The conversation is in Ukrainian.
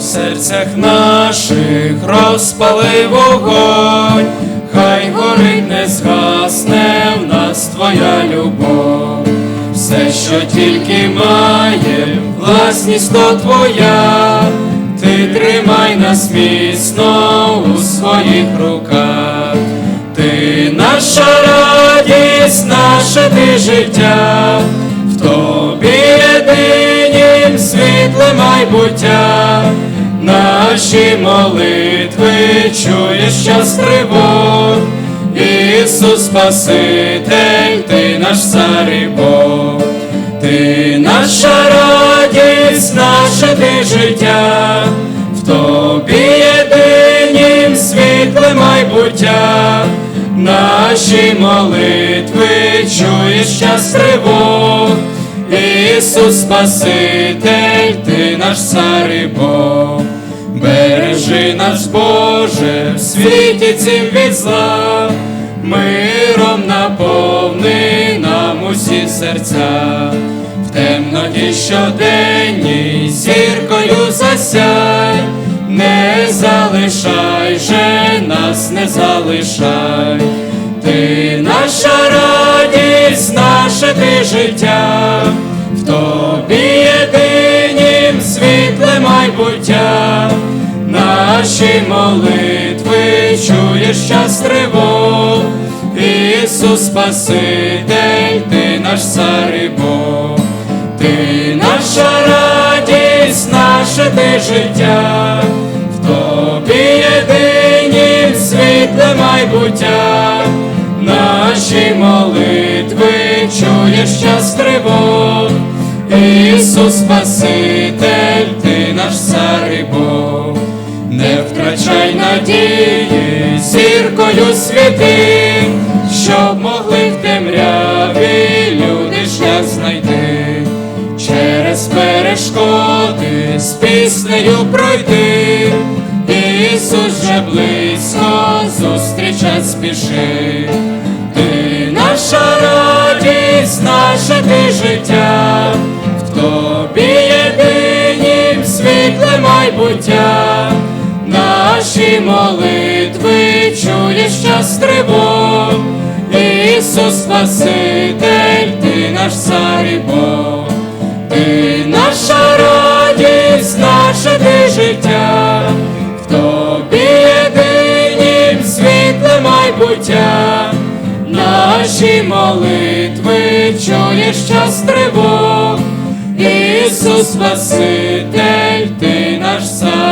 серцях наших розпали вогонь, хай горить не згасне в нас твоя любов, все, що тільки має, власність то твоя, ти тримай нас міцно у своїх руках, ти наша радість, наше ти життя, в майбуття, наші молитви чуєш час тривог, Ісус Спаситель, ти наш цар і Бог, ти наша радість, наше ти життя, в тобі єдинім світле майбуття, наші молитви чуєш час тривог, Ісус Спаситель, наш цар і Бог, бережи нас, Боже, в світі цім від зла, миром наповни нам усі серця, в темноті щоденній зіркою засяй, не залишай же нас, не залишай, ти наша радість, наше ти життя, в тобі єдинім молитви чуєш час тривог, Ісус Спаситель, ти наш цар і Бог, ти наша радість, наше ти життя, в тобі єдинім світле майбуття, наші молитви чуєш час тривог, Ісус Спаситель, втрачай надії, зіркою світи, щоб могли в темряві люди шлях знайти, через перешкоди з піснею пройти, Ісус же близько зустрічать спіши, ти наша радість, наше ти життя, в тобі єдинім світле майбуття, наші молитви чуєш час тривог, Ісус Спаситель, ти наш цар і Бог, ти наша радість, наше ти життя, в тобі єдинім світле майбуття, наші молитви чуєш час тривог, Ісус Спаситель, ти наш цар.